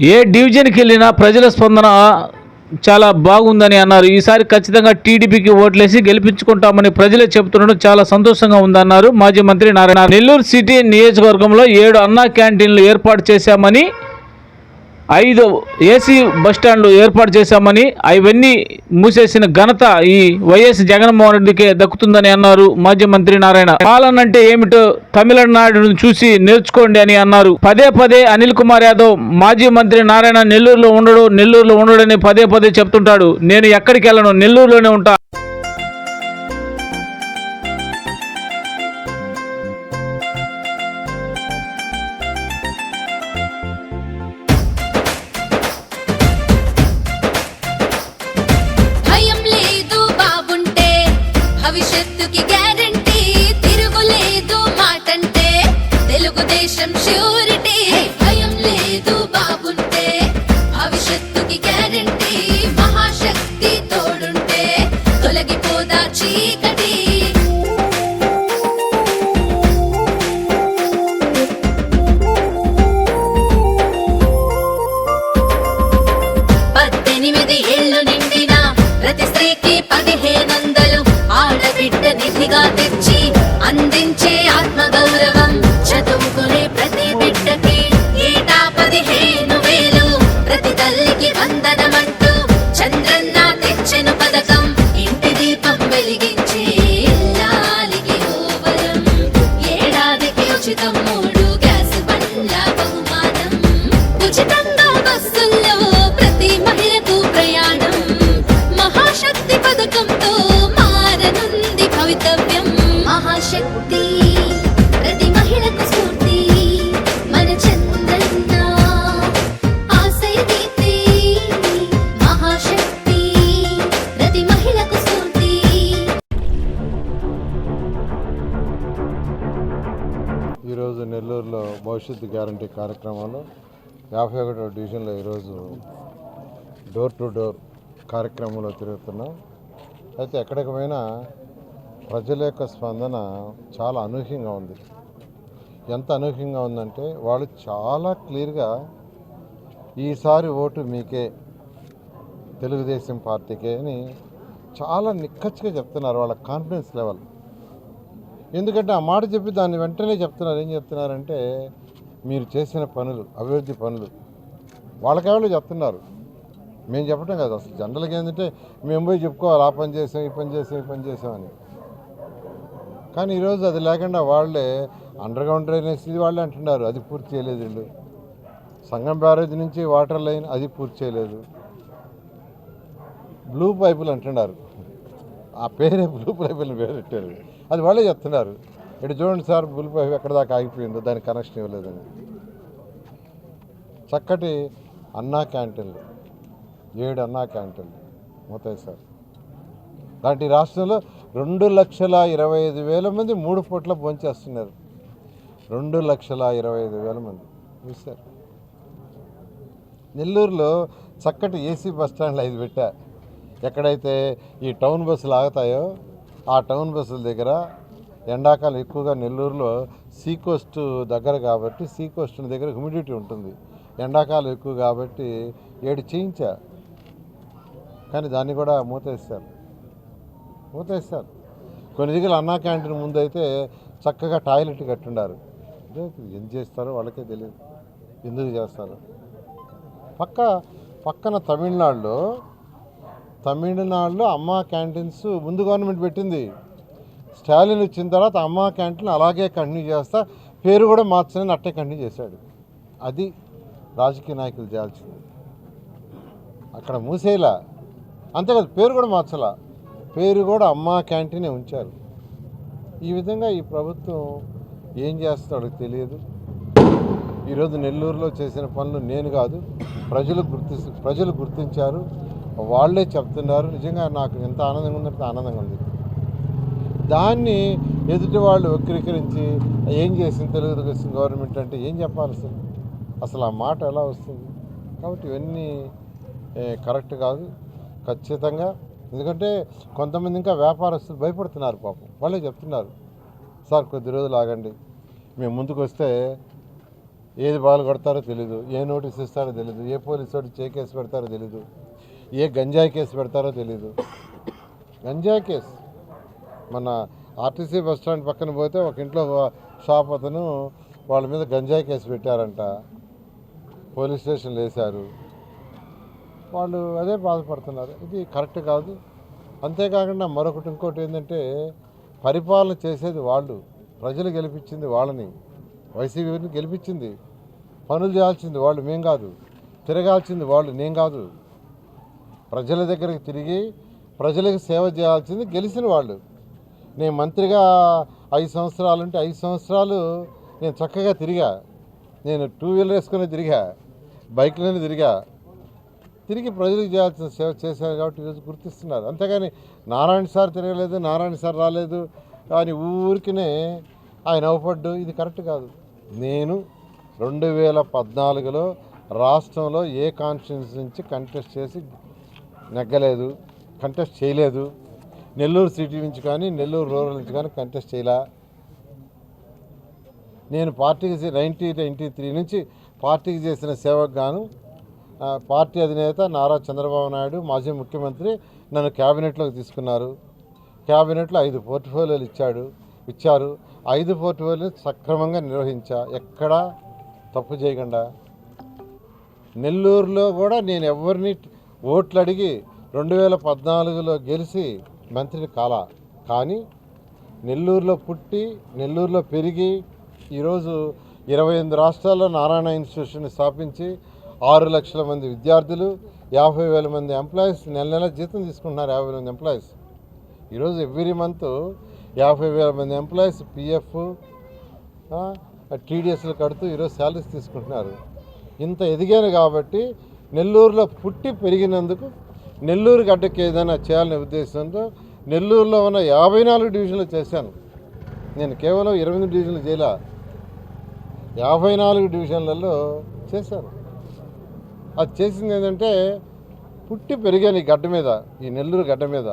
ఏ డివిజన్కి వెళ్ళినా ప్రజల స్పందన చాలా బాగుందని అన్నారు. ఈసారి ఖచ్చితంగా టీడీపీకి ఓట్లేసి గెలిపించుకుంటామని ప్రజలే చెబుతుండడం చాలా సంతోషంగా ఉందన్నారు. మాజీ మంత్రి నారాయణ. నెల్లూరు సిటీ నియోజకవర్గంలో ఏడు అన్నా క్యాంటీన్లు ఏర్పాటు చేశామని ఐదు ఏసీ బస్టాండ్లు ఏర్పాటు చేశామని అవన్నీ మూసేసిన ఘనత ఈ వైఎస్ జగన్మోహన్ రెడ్డికే దక్కుతుందని అన్నారు మాజీ మంత్రి నారాయణ. పాలన అంటే ఏమిటో తమిళనాడును చూసి నేర్చుకోండి అని అన్నారు. పదే పదే అనిల్ కుమార్ యాదవ్ మాజీ మంత్రి నారాయణ నెల్లూరులో ఉండడు నెల్లూరులో ఉండడని పదే పదే చెప్తుంటాడు. నేను ఎక్కడికి వెళ్ళను నెల్లూరులోనే ఉంటా దేశం ష్యూరిటీ భయం లేదు బాబుంటే. భవిష్యత్తుకి గ్యారంటీ మహాశక్తి తోడుంటే. తొలగిపోదా చీకటి. పద్దెనిమిది ఏళ్ళు నిండిన ప్రతి స్త్రీకి పదిహేను భవిష్యత్తు గ్యారంటీ కార్యక్రమంలో. యాభై ఒకటో డివిజన్లో ఈరోజు డోర్ టు డోర్ కార్యక్రమంలో తిరుగుతున్నాం. అయితే ఎక్కడికి పోయినా ప్రజల యొక్క స్పందన చాలా అనూహ్యంగా ఉంది. ఎంత అనూహ్యంగా ఉందంటే వాళ్ళు చాలా క్లియర్గా ఈసారి ఓటు మీకే తెలుగుదేశం పార్టీకే అని చాలా నిక్కచ్చిగా చెప్తున్నారు వాళ్ళ కాన్ఫిడెన్స్ లెవెల్ ఎందుకంటే ఆ మాట చెప్పి దాన్ని వెంటనే చెప్తున్నారు. ఏం చెప్తున్నారంటే మీరు చేసిన పనులు అభివృద్ధి పనులు వాళ్ళకెవరు చెప్తున్నారు? మేము చెప్పటం కాదు. అసలు జనరల్గా ఏంటంటే మేము పోయి చెప్పుకోవాలి ఆ పని చేసాం ఈ పని చేసాం ఈ పని చేసామని. కానీ ఈరోజు అది లేకుండా వాళ్ళే అండర్ గ్రౌండ్ డ్రైనేజ్ ఇది వాళ్ళే అంటున్నారు. అది పూర్తి చేయలేదు వీళ్ళు. సంగం బ్యారేజ్ నుంచి వాటర్ లైన్ అది పూర్తి చేయలేదు. బ్లూ పైపులు అంటున్నారు. ఆ పేరే బ్లూ పైపులు పేరు పెట్టారు. అది వాళ్ళే చెప్తున్నారు. ఇటు చూడండి సార్ బ్లూ ఎక్కడ దాకా ఆగిపోయిందో దానికి కనెక్షన్ ఇవ్వలేదని చక్కటి అన్నా క్యాంటీన్లు ఏడు అన్నా క్యాంటీన్లు మోతాయి సార్. లాంటి రాష్ట్రంలో రెండు లక్షల ఇరవై ఐదు వేల మంది మూడు పూట్ల భోంచేస్తున్నారు రెండు లక్షల ఇరవై ఐదు వేల మంది. చూశారు నెల్లూరులో చక్కటి ఏసీ బస్ స్టాండ్లు ఐదు పెట్టా. ఎక్కడైతే ఈ టౌన్ బస్సులు ఆగుతాయో ఆ టౌన్ బస్సుల దగ్గర ఎండాకాలం ఎక్కువగా నెల్లూరులో సీ కోస్ట్ దగ్గర కాబట్టి సీ కోస్ట్ దగ్గర హ్యూమిడిటీ ఉంటుంది. ఎండాకాలం ఎక్కువ కాబట్టి ఏడు చేయించా. కానీ దాన్ని కూడా మూతేస్తారు. మూతేస్తారు. కొన్ని దగ్గర అన్నా క్యాంటీన్ ముందు అయితే చక్కగా టాయిలెట్ కట్టుండారు. ఏం చేస్తారో వాళ్ళకే తెలియదు. ఎందుకు చేస్తారు? పక్క పక్కన తమిళనాడులో తమిళనాడులో అమ్మ క్యాంటీన్స్ ముందు గవర్నమెంట్ పెట్టింది. స్టాలిన్ వచ్చిన తర్వాత అమ్మ క్యాంటీన్ అలాగే కంటిన్యూ చేస్తా. పేరు కూడా మార్చని అట్టే కంటిన్యూ చేశాడు. అది రాజకీయ నాయకులు చేయాల్సింది. అక్కడ మూసేలా. అంతేకాదు పేరు కూడా మార్చలా. పేరు కూడా అమ్మ క్యాంటీనే ఉంచారు. ఈ విధంగా ఈ ప్రభుత్వం ఏం చేస్తాడో తెలియదు. ఈరోజు నెల్లూరులో చేసిన పనులు నేను కాదు ప్రజలు గుర్తి ప్రజలు గుర్తించారు. వాళ్ళే చెప్తున్నారు. నిజంగా నాకు ఎంత ఆనందంగా ఉందంటే ఆనందంగా ఉంది. దాన్ని ఎదుటి వాళ్ళు వక్రీకరించి ఏం చేసింది తెలుగుదేశం గవర్నమెంట్ అంటే ఏం చెప్పాలి అసలు? అసలు ఆ మాట ఎలా వస్తుంది? కాబట్టి ఇవన్నీ కరెక్ట్ కాదు. ఖచ్చితంగా. ఎందుకంటే కొంతమంది ఇంకా వ్యాపారస్తులు భయపడుతున్నారు పాపం. వాళ్ళే చెప్తున్నారు. సార్ కొద్ది రోజులు ఆగండి. మేము ముందుకు వస్తే ఏది బాలు కొడతారో తెలీదు. ఏ నోటీస్ ఇస్తారో తెలీదు. ఏ పోలీసు వాడు చే కేసు పెడతారో తెలీదు. ఏ గంజాయి కేసు పెడతారో తెలీదు. గంజాయి కేసు. మన ఆర్టీసీ బస్ స్టాండ్ పక్కన పోతే ఒక ఇంట్లో షాప్ అతను వాళ్ళ మీద గంజాయి కేసు పెట్టారంట. పోలీస్ స్టేషన్లో వేశారు. వాళ్ళు అదే బాధపడుతున్నారు. ఇది కరెక్ట్ కాదు. అంతేకాకుండా మరొకటి ఇంకోటి ఏంటంటే పరిపాలన చేసేది వాళ్ళు. ప్రజలు గెలిపించింది వాళ్ళని. వైసీపీని గెలిపించింది. పనులు చేయాల్సింది వాళ్ళు. మేం కాదు. తిరగాల్సింది వాళ్ళు. నేను కాదు. ప్రజల దగ్గరికి తిరిగి ప్రజలకు సేవ చేయాల్సింది గెలిచిన వాళ్ళు. నేను మంత్రిగా ఐదు సంవత్సరాలు ఉంటే ఐదు సంవత్సరాలు నేను చక్కగా తిరిగా. నేను టూ వీలర్ వేసుకుని తిరిగా బైక్లోనే తిరిగా. తిరిగి ప్రజలకు చేయాల్సిన సేవ చేశారు కాబట్టి ఈరోజు గుర్తిస్తున్నారు. అంతేగాని నారాయణ సార్ తిరగలేదు నారాయణ సార్ రాలేదు కానీ ఊరికినే ఆయన అవపడ్డు. ఇది కరెక్ట్ కాదు. నేను రెండు వేల పద్నాలుగులో రాష్ట్రంలో ఏ కాన్స్టిట్యూన్సీ నుంచి కంటెస్ట్ చేసి నెగ్గలేదు కంటెస్ట్ చేయలేదు. నెల్లూరు సిటీ నుంచి కానీ నెల్లూరు రూరల్ నుంచి కానీ కంటెస్ట్ చేయలే. నేను పార్టీకి నైన్టీ నైంటీ త్రీ నుంచి పార్టీకి చేసిన సేవకు గాను పార్టీ అధినేత నారా చంద్రబాబు నాయుడు మాజీ ముఖ్యమంత్రి నన్ను క్యాబినెట్లోకి తీసుకున్నారు. క్యాబినెట్లో ఐదు పోర్ట్ఫోలియోలు ఇచ్చాడు ఇచ్చారు. ఐదు పోర్ట్ఫోలియో సక్రమంగా నిర్వహించా. ఎక్కడా తప్పు చేయకుండా. నెల్లూరులో కూడా నేను ఎవరిని ఓట్లు అడిగి రెండు వేల పద్నాలుగులో గెలిచి మంత్రిని కాల. కానీ నెల్లూరులో పుట్టి నెల్లూరులో పెరిగి ఈరోజు ఇరవై ఎనిమిది రాష్ట్రాల్లో నారాయణ ఇన్స్టిట్యూషన్ స్థాపించి ఆరు లక్షల మంది విద్యార్థులు యాభై వేల మంది ఎంప్లాయీస్ నెల నెల జీతం తీసుకుంటున్నారు యాభై మంది ఎంప్లాయీస్. ఈరోజు ఎవ్రీ మంత్ యాభై వేల మంది ఎంప్లాయీస్ పిఎఫ్ టీడీఎస్లు కడుతూ ఈరోజు శాలరీస్ తీసుకుంటున్నారు. ఇంత ఎదిగాను కాబట్టి నెల్లూరులో పుట్టి పెరిగినందుకు నెల్లూరు గడ్డకి ఏదైనా చేయాలనే ఉద్దేశంతో నెల్లూరులో ఉన్న యాభై నాలుగు డివిజన్లు చేశాను. నేను కేవలం ఇరవై ఎనిమిది డివిజన్లు చేయలే యాభై నాలుగు డివిజన్లలో చేశాను. అది చేసింది ఏంటంటే పుట్టి పెరిగాను ఈ గడ్డ మీద ఈ నెల్లూరు గడ్డ మీద.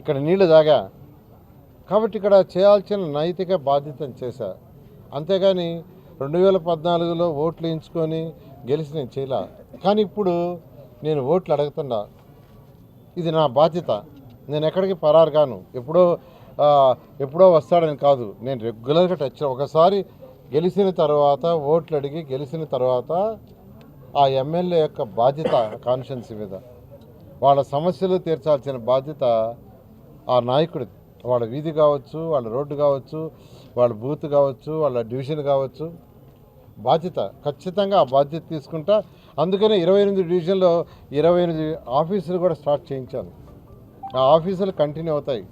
ఇక్కడ నీళ్ళు తాగా. కాబట్టి ఇక్కడ చేయాల్సిన నైతిక బాధ్యతను చేశా. అంతేగాని రెండు వేల పద్నాలుగులో ఓట్లు వేయించుకొని గెలిచి నేను చేయలే. కానీ ఇప్పుడు నేను ఓట్లు అడుగుతున్నా. ఇది నా బాధ్యత. నేను ఎక్కడికి పరారు కాను. ఎప్పుడో ఎప్పుడో వస్తాడని కాదు. నేను రెగ్యులర్గా టచ్ ఒకసారి గెలిచిన తర్వాత ఓట్లు అడిగి గెలిచిన తర్వాత ఆ ఎమ్మెల్యే యొక్క బాధ్యత కాన్షియన్స్ మీద. వాళ్ళ సమస్యలు తీర్చాల్సిన బాధ్యత ఆ నాయకుడిది. వాళ్ళ వీధి కావచ్చు వాళ్ళ రోడ్డు కావచ్చు వాళ్ళ బూత్ కావచ్చు వాళ్ళ డివిజన్ కావచ్చు. బాధ్యత. ఖచ్చితంగా ఆ బాధ్యత తీసుకుంటా అందుకనే ఇరవై ఎనిమిది డివిజన్లో ఇరవై ఎనిమిది ఆఫీసులు కూడా స్టార్ట్ చేయించాను. ఆ ఆఫీసులు కంటిన్యూ అవుతాయి.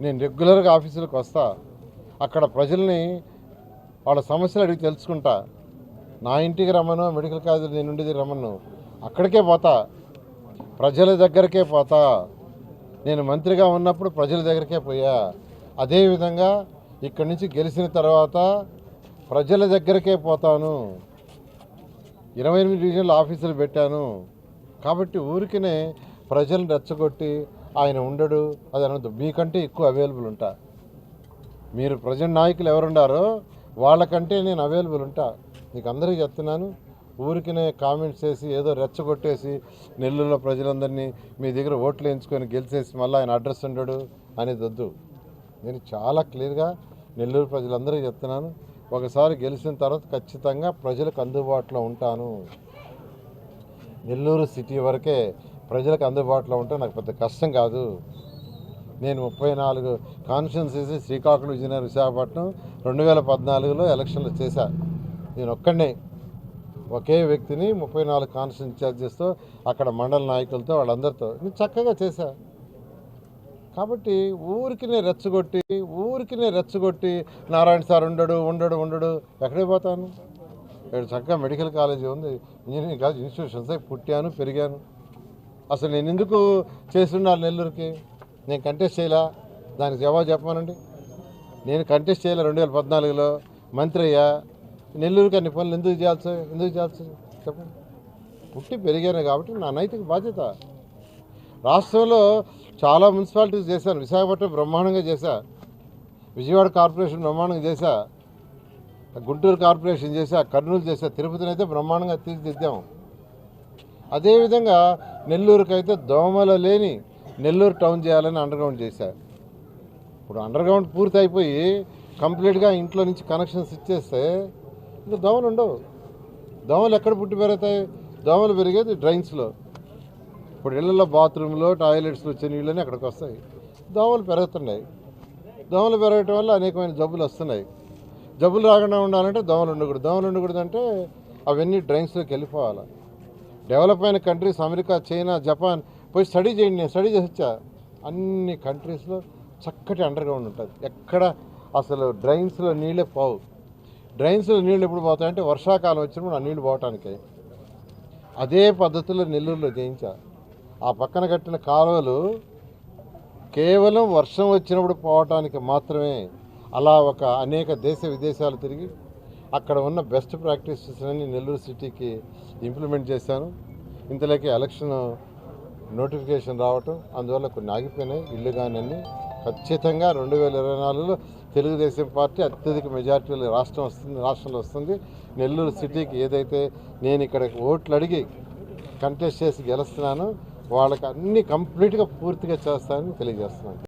నేను రెగ్యులర్గా ఆఫీసులకు వస్తా. అక్కడ ప్రజల్ని వాళ్ళ సమస్యలు అడిగి తెలుసుకుంటా. నా ఇంటికి రమ్మను మెడికల్ కాలేజీ నేను ఉండేది రమ్మను. అక్కడికే పోతా. ప్రజల దగ్గరకే పోతా. నేను మంత్రిగా ఉన్నప్పుడు ప్రజల దగ్గరకే పోయా. అదేవిధంగా ఇక్కడి నుంచి గెలిచిన తర్వాత ప్రజల దగ్గరకే పోతాను. ఇరవై ఎనిమిది డివిజన్ల ఆఫీసులు పెట్టాను. కాబట్టి ఊరికినే ప్రజలను రెచ్చగొట్టి ఆయన ఉండడు అది అనద్దు. మీకంటే ఎక్కువ అవైలబుల్ ఉంటా. మీరు ప్రజెంట్ నాయకులు ఎవరుండారో వాళ్ళకంటే నేను అవైలబుల్ ఉంటా. మీకు అందరికీ చెప్తున్నాను ఊరికినే కామెంట్స్ చేసి ఏదో రెచ్చగొట్టేసి నెల్లూరులో ప్రజలందరినీ మీ దగ్గర ఓట్లు వేయించుకొని గెలిచేసి మళ్ళీ ఆయన అడ్రస్ ఉండడు అనేది వద్దు నేను చాలా క్లియర్గా నెల్లూరు ప్రజలందరికీ చెప్తున్నాను ఒకసారి గెలిచిన తర్వాత ఖచ్చితంగా ప్రజలకు అందుబాటులో ఉంటాను. నెల్లూరు సిటీ వరకే ప్రజలకు అందుబాటులో ఉంటే నాకు పెద్ద కష్టం కాదు. నేను ముప్పై నాలుగు కాన్స్టిట్యున్సీస్ శ్రీకాకుళం విజయనగరం విశాఖపట్నం రెండు వేల పద్నాలుగులో ఎలక్షన్లు చేశా. నేను ఒక్కడే ఒకే వ్యక్తిని ముప్పై నాలుగు కాన్స్టిట్యూన్ ఇన్ఛార్జెస్తో అక్కడ మండల నాయకులతో వాళ్ళందరితో నేను చక్కగా చేశా. కాబట్టి ఊరికినే రెచ్చగొట్టి ఊరికినే రెచ్చగొట్టి నారాయణ సార్ ఉండడు ఉండడు ఉండడు ఎక్కడికి పోతాను? ఇక్కడ చక్కగా మెడికల్ కాలేజీ ఉంది ఇంజనీరింగ్ కాలేజ్ ఇన్స్టిట్యూషన్స్ పుట్టాను పెరిగాను. అసలు నేను ఎందుకు చేస్తున్నాను నెల్లూరుకి? నేను కంటెస్ట్ చేయలా? దానికి జవాబు చెప్పమానండి. నేను కంటెస్ట్ చేయలే రెండు వేల పద్నాలుగులో? మంత్రి అయ్యా? నెల్లూరుకి అన్ని పనులు ఎందుకు చేయాల్సి ఎందుకు చేయాల్సి చెప్పండి. పుట్టి పెరిగాను కాబట్టి నా నైతిక బాధ్యత. రాష్ట్రంలో చాలా మున్సిపాలిటీస్ చేశాను విశాఖపట్నం బ్రహ్మాండంగా చేశా. విజయవాడ కార్పొరేషన్ బ్రహ్మాండంగా చేశా. గుంటూరు కార్పొరేషన్ చేసి కర్నూలు చేసి తిరుపతిని అయితే బ్రహ్మాండంగా తీర్చిదిద్దాం. అదేవిధంగా నెల్లూరుకి అయితే దోమలు లేని నెల్లూరు టౌన్ చేయాలని అండర్గ్రౌండ్ చేశా. ఇప్పుడు అండర్గ్రౌండ్ పూర్తి అయిపోయి కంప్లీట్గా ఇంట్లో నుంచి కనెక్షన్స్ ఇచ్చేస్తే ఇంకా దోమలు ఉండవు. దోమలు ఎక్కడ పుట్టి పెరుగుతాయి? దోమలు పెరిగేది డ్రైన్స్లో. ఇప్పుడు ఇళ్ళల్లో బాత్రూంలో టాయిలెట్స్లో వచ్చే నీళ్ళని అక్కడికి వస్తాయి. దోమలు పెరుగుతున్నాయి. దోమలు పెరగటం వల్ల అనేకమైన జబ్బులు వస్తున్నాయి. జబ్బులు రాకుండా ఉండాలంటే దోమలు ఉండకూడదు. దోమలు ఉండకూడదు అంటే అవన్నీ డ్రైన్స్లోకి వెళ్ళిపోవాలి. డెవలప్ అయిన కంట్రీస్ అమెరికా చైనా జపాన్ పోయి స్టడీ చేయండి. నేను స్టడీ చేసి వచ్చా. అన్ని కంట్రీస్లో చక్కటి అండర్ గ్రౌండ్ ఉంటుంది. ఎక్కడ అసలు డ్రైన్స్లో నీళ్ళే పోవు. డ్రైన్స్లో నీళ్ళు ఎప్పుడు పోతాయంటే వర్షాకాలం వచ్చినప్పుడు ఆ నీళ్ళు పోవటానికి. అదే పద్ధతిలో నెల్లూరులో చేయించా. ఆ పక్కన కట్టిన కాలువలు కేవలం వర్షం వచ్చినప్పుడు పోవటానికి మాత్రమే అలా ఒక అనేక దేశ విదేశాలు తిరిగి అక్కడ ఉన్న బెస్ట్ ప్రాక్టీసెస్ అన్ని నెల్లూరు సిటీకి ఇంప్లిమెంట్ చేశాను. ఇంతలోకి ఎలక్షన్ నోటిఫికేషన్ రావటం అందువల్ల కొన్ని ఆగిపోయినాయి. ఇల్లు కానీ అన్ని ఖచ్చితంగా రెండు వేల ఇరవై నాలుగులో తెలుగుదేశం పార్టీ అత్యధిక మెజార్టీలో రాష్ట్రం వస్తుంది రాష్ట్రంలో వస్తుంది. నెల్లూరు సిటీకి ఏదైతే నేను ఇక్కడ ఓట్లు అడిగి కంటెస్ట్ చేసి గెలుస్తున్నాను వాళ్ళకి అన్ని కంప్లీట్గా పూర్తిగా చేస్తానని తెలియజేస్తున్నాను.